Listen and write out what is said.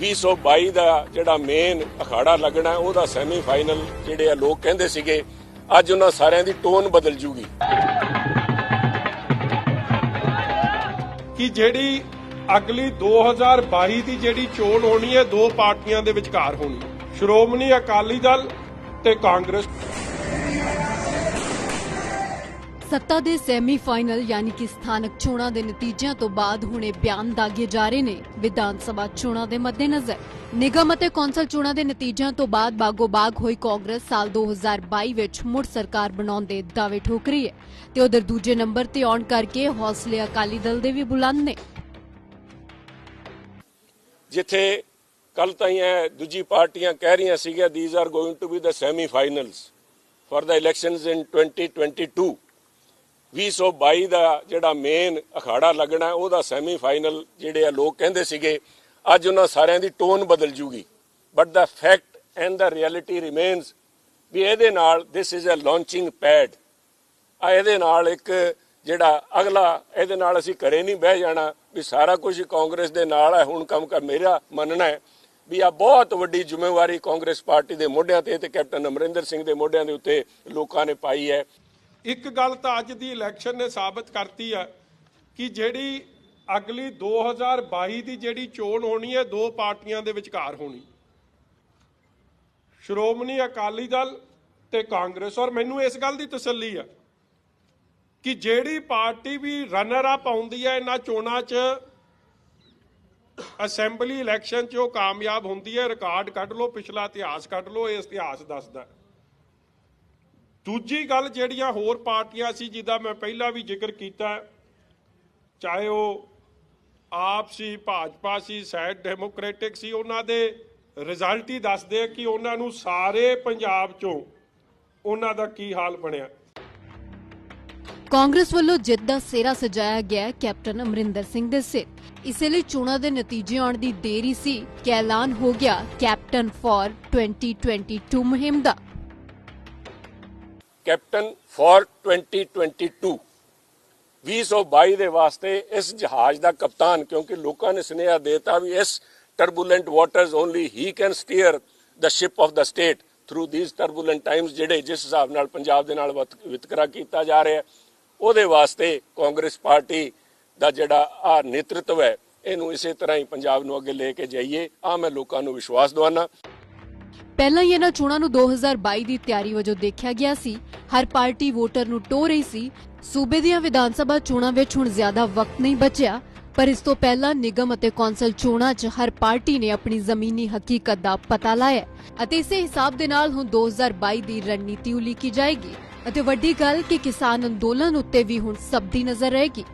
2022 ਦਾ ਜਿਹੜਾ ਮੇਨ ਅਖਾੜਾ ਲੱਗਣਾ, ਉਹਦਾ ਸੈਮੀ ਫਾਈਨਲ ਜਿਹੜੇ ਆ ਲੋਕ ਕਹਿੰਦੇ ਸੀਗੇ, ਅੱਜ ਉਹਨਾਂ ਸਾਰਿਆਂ ਦੀ ਟੋਨ ਬਦਲ ਜੂਗੀ ਕਿ ਜਿਹੜੀ ਅਗਲੀ 2022 ਦੀ ਜਿਹੜੀ ਚੋਣ ਹੋਣੀ ਹੈ, ਦੋ ਪਾਰਟੀਆਂ ਦੇ ਵਿਚਕਾਰ ਹੋਣੀ ਹੈ। ਸ਼੍ਰੋਮਣੀ ਅਕਾਲੀ ਦਲ ਤੇ ਕਾਂਗਰਸ ਸੱਤਾ ਦੇ ਸੈਮੀਫਾਈਨਲ ਯਾਨੀ ਕਿ ਸਥਾਨਕ ਚੋਣਾਂ ਦੇ ਨਤੀਜਿਆਂ ਤੋਂ ਬਾਅਦ ਹੁਣੇ ਬਿਆਨ ਦਾਗੇ ਜਾ ਰਹੇ ਨੇ। ਵਿਧਾਨ ਸਭਾ ਚੋਣਾਂ ਦੇ ਮੱਦੇਨਜ਼ਰ ਨਿਗਮ ਅਤੇ ਕੌਂਸਲ ਚੋਣਾਂ ਦੇ ਨਤੀਜਿਆਂ ਤੋਂ ਬਾਅਦ ਬਾਗੋ-ਬਾਗ ਹੋਈ ਕਾਂਗਰਸ ਸਾਲ 2022 ਵਿੱਚ ਮੁੜ ਸਰਕਾਰ ਬਣਾਉਣ ਦੇ ਦਾਅਵੇ ਠੋਕ ਰਹੀ ਹੈ ਤੇ ਉਧਰ ਦੂਜੇ ਨੰਬਰ ਤੇ ਆਉਣ ਕਰਕੇ ਹੌਸਲੇ ਅਕਾਲੀ ਦਲ ਦੇ ਵੀ ਬੁਲੰਦ ਨੇ। ਜਿੱਥੇ ਕੱਲ ਤਾਈਂ ਦੂਜੀ ਪਾਰਟੀਆਂ ਕਹਿ ਰਹੀਆਂ ਸੀਗੀਆਂ these are going to be the semi finals for the elections 2022 2022 ਦਾ ਜਿਹੜਾ ਮੇਨ ਅਖਾੜਾ ਲੱਗਣਾ, ਉਹਦਾ ਸੈਮੀ ਫਾਈਨਲ ਜਿਹੜੇ ਆ, ਲੋਕ ਕਹਿੰਦੇ ਸੀਗੇ, ਅੱਜ ਉਹਨਾਂ ਸਾਰਿਆਂ ਦੀ ਟੋਨ ਬਦਲ ਜੂਗੀ। But the fact and the reality remains ਵੀ ਇਹਦੇ ਨਾਲ this is a launching pad ਆ ਇਹਦੇ ਨਾਲ ਇੱਕ ਜਿਹੜਾ ਅਗਲਾ, ਇਹਦੇ ਨਾਲ ਅਸੀਂ ਘਰੇ ਨਹੀਂ ਬਹਿ ਜਾਣਾ, ਵੀ ਸਾਰਾ ਕੁਝ ਕਾਂਗਰਸ ਦੇ ਨਾਲ ਹੈ ਹੁਣ ਕੰਮ ਕਰ, ਮੇਰਾ ਮੰਨਣਾ ਹੈ ਵੀ ਆ ਬਹੁਤ ਵੱਡੀ ਜ਼ਿੰਮੇਵਾਰੀ ਕਾਂਗਰਸ ਪਾਰਟੀ ਦੇ ਮੋਢਿਆਂ ਤੇ ਤੇ ਕੈਪਟਨ ਅਮਰਿੰਦਰ ਸਿੰਘ ਦੇ ਮੋਢਿਆਂ ਦੇ ਉੱਤੇ ਲੋਕਾਂ ਨੇ ਪਾਈ ਹੈ। ਇੱਕ ਗੱਲ ਤਾਂ ਅੱਜ ਦੀ ਇਲੈਕਸ਼ਨ ਨੇ ਸਾਬਤ ਕਰਤੀ ਹੈ ਕਿ ਜਿਹੜੀ ਅਗਲੀ 2022 ਦੀ ਜਿਹੜੀ ਚੋਣ ਹੋਣੀ ਹੈ, ਦੋ ਪਾਰਟੀਆਂ ਦੇ ਵਿਚਕਾਰ ਹੋਣੀ। ਸ਼੍ਰੋਮਣੀ ਅਕਾਲੀ ਦਲ ਤੇ ਕਾਂਗਰਸ, ਔਰ ਮੈਨੂੰ ਇਸ ਗੱਲ ਦੀ ਤਸੱਲੀ ਹੈ ਕਿ ਜਿਹੜੀ ਪਾਰਟੀ ਵੀ ਰਨਰ ਅਪ ਆਉਂਦੀ ਹੈ, ਇਹਨਾਂ ਚੋਣਾਂ 'ਚ ਅਸੈਂਬਲੀ ਇਲੈਕਸ਼ਨ 'ਚ ਉਹ ਕਾਮਯਾਬ ਹੁੰਦੀ ਹੈ, ਰਿਕਾਰਡ ਕੱਢ ਲਓ, ਪਿਛਲਾ ਇਤਿਹਾਸ ਕੱਢ ਲਓ, ਇਹ ਇਤਿਹਾਸ ਦੱਸਦਾ। ਦੂਜੀ ਗੱਲ ਜਿਹੜੀਆਂ ਹੋਰ ਪਾਰਟੀਆਂ ਸੀ, ਜਿਹਦਾ ਮੈਂ ਪਹਿਲਾਂ ਵੀ ਜ਼ਿਕਰ ਕੀਤਾ ਚਾਹੇ ਉਹ ਆਪ ਸੀ, ਭਾਜਪਾ ਸੀ, ਸੈਡ ਡੈਮੋਕ੍ਰੈਟਿਕ ਸੀ, ਉਹਨਾਂ ਦੇ ਰਿਜ਼ਲਟ ਹੀ ਦੱਸਦੇ ਕਿ ਉਹਨਾਂ ਨੂੰ ਸਾਰੇ ਪੰਜਾਬ ਚੋਂ ਉਹਨਾਂ ਦਾ ਕੀ ਹਾਲ ਬਣਿਆ। ਕਾਂਗਰਸ ਵੱਲੋਂ ਜਿੱਤ ਦਾ ਸਿਹਰਾ ਸਜਾਇਆ ਗਿਆ ਕੈਪਟਨ ਅਮਰਿੰਦਰ ਸਿੰਘ ਦੇ ਸਿਰ। ਇਸੇ ਲਈ ਚੋਣਾਂ ਦੇ ਨਤੀਜੇ ਆਉਣ ਦੀ ਦੇਰੀ ਸੀ, ਕਿ ਐਲਾਨ ਹੋ ਗਿਆ ਕੈਪਟਨ ਫॉर 2022 ਮੁਹਿੰਮ ਦਾ। ਕੈਪਟਨ ਫॉर 2022 2022 ਦੇ ਵਾਸਤੇ ਇਸ ਜਹਾਜ਼ ਦਾ ਕਪਤਾਨ, ਕਿਉਂਕਿ ਲੋਕਾਂ ਨੇ ਸੁਨੇਹਾ ਦੇਤਾ ਵੀ ਇਸ turbulent waters only he can steer the ship of the state through these turbulent times ਜਿਹੜੇ ਜਿਸ ਹਿਸਾਬ ਨਾਲ ਪੰਜਾਬ ਦੇ ਨਾਲ ਵਿਤਕਰਾ ਕੀਤਾ ਜਾ ਰਿਹਾ। ਉਹਦੇ ਵਾਸਤੇ ਕਾਂਗਰਸ ਪਾਰਟੀ ਦਾ ਜਿਹੜਾ ਆ ਨੇਤਰਤਵ ਹੈ, ਇਹਨੂੰ ਇਸੇ ਤਰ੍ਹਾਂ ਹੀ ਪੰਜਾਬ ਨੂੰ ਅੱਗੇ ਲੈ ਕੇ ਜਾਈਏ। ਆ ਮੈਂ ਲੋਕਾਂ ਨੂੰ ਵਿਸ਼ਵਾਸ ਦਵਾਨਾ ਪਹਿਲਾਂ ਹੀ ਇਹਨਾਂ ਚੋਣਾਂ ਨੂੰ 2022 ਦੀ ਤਿਆਰੀ ਵਜੋਂ ਦੇਖਿਆ ਗਿਆ ਸੀ। ਹਰ ਪਾਰਟੀ ਵੋਟਰ ਨੂੰ ਟੋ ਰਹੀ ਸੀ। ਸੂਬੇ ਦੀਆਂ ਵਿਧਾਨ ਸਭਾ ਚੋਣਾਂ ਵਿੱਚ ਹੁਣ ਜ਼ਿਆਦਾ ਵਕਤ ਨਹੀਂ ਬਚਿਆ, ਪਰ ਇਸ ਤੋਂ ਪਹਿਲਾਂ ਨਿਗਮ ਅਤੇ ਕੌਂਸਲ ਚੋਣਾਂ 'ਚ ਹਰ ਪਾਰਟੀ ਨੇ ਆਪਣੀ ਜ਼ਮੀਨੀ ਹਕੀਕਤ ਦਾ ਪਤਾ ਲਾਇਆ ਅਤੇ ਇਸੇ ਹਿਸਾਬ ਦੇ ਨਾਲ ਹੁਣ 2022 ਦੀ ਰਣਨੀਤੀ ਉਲੀਕੀ ਜਾਏਗੀ ਅਤੇ ਵੱਡੀ ਗੱਲ ਕਿ ਕਿਸਾਨ ਅੰਦੋਲਨ ਉੱਤੇ ਵੀ ਹੁਣ ਸਭ ਦੀ ਨਜ਼ਰ ਰਹੇਗੀ।